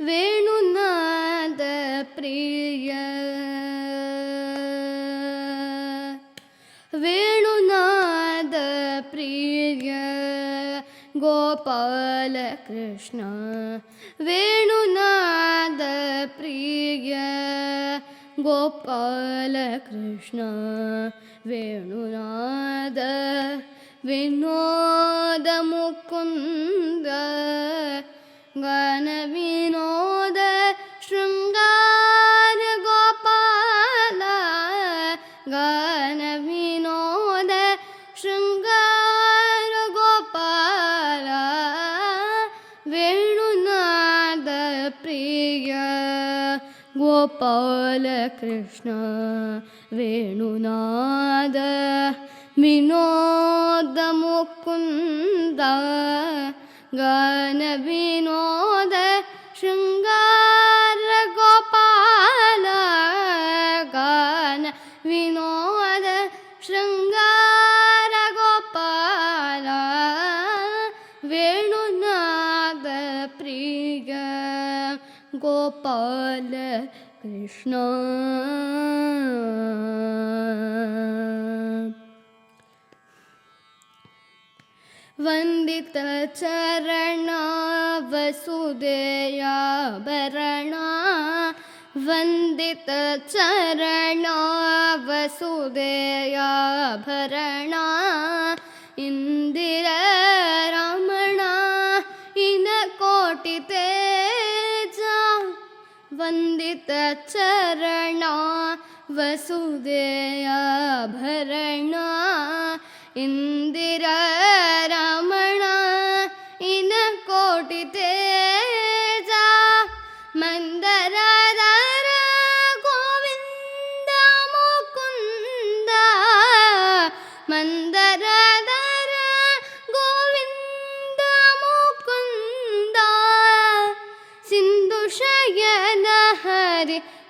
വേണുനാഥ പ്രിയ. വേണുനാഥ പ്രിയ. ഗോപാല കൃഷ്ണ വേണുനാഥ പ്രിയ. ഗോപാല കൃഷ്ണ വേണുനാഥ വിനോദ മുകുന്ദ വേണുനാഥ പ്രിയ ഗോപാല കൃഷ്ണ വേണുനാഥ വിനോദ മുകുന്ദ गोपाल कृष्ण। वन्दितचरणसुदया भरणा वन्दित चरण वसुदया भरणा इन्दिर चरणा वसुदेयाभरणा भरणिरमणा इन कोटितेजा मन्दर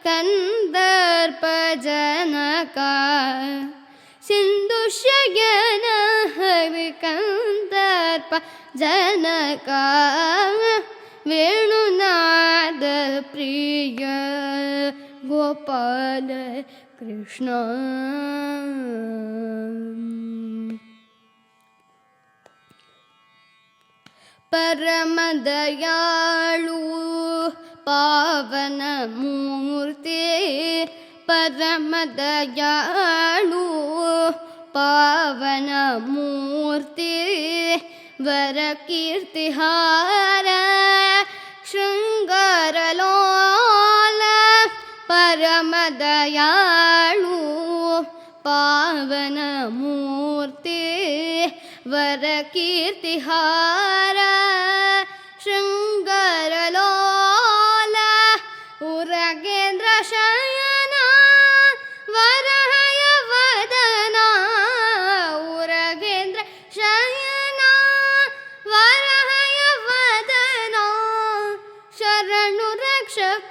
कन्दर्पजनका जनक सिन्धुष्यज्ञर्प जनका वेणुनाद प्रिय गोपाल कृष्ण। परमदयालु പാവനമൂർത്തി പരമദയാളു. പാവനമൂർത്തി വരകീർത്തിഹാര ശൃംഗാരലോല പരമദയാളു. പാവനമൂർത്തി വരകീർത്തിഹാര ശൃംഗാരലോല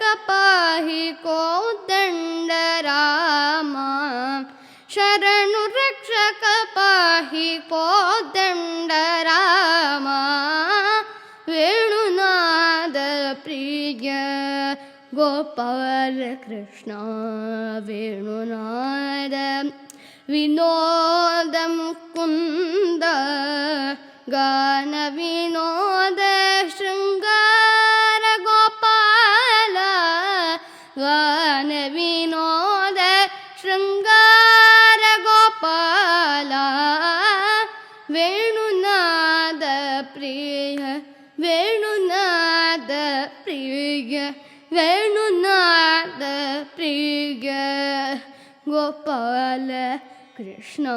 कपाहि कोदण्ड राम शरणु रक्षक पाहि कोदण्ड राम वेणुनाद प्रिय गोपाल कृष्ण वेणुनाद विनोदमुकुन्द गानविनोद വേണുനാഥ പ്രിയ വേണുനാഥ പ്രിയ വേണുനാഥ പ്രിയ. ഗോപാല കൃഷ്ണ.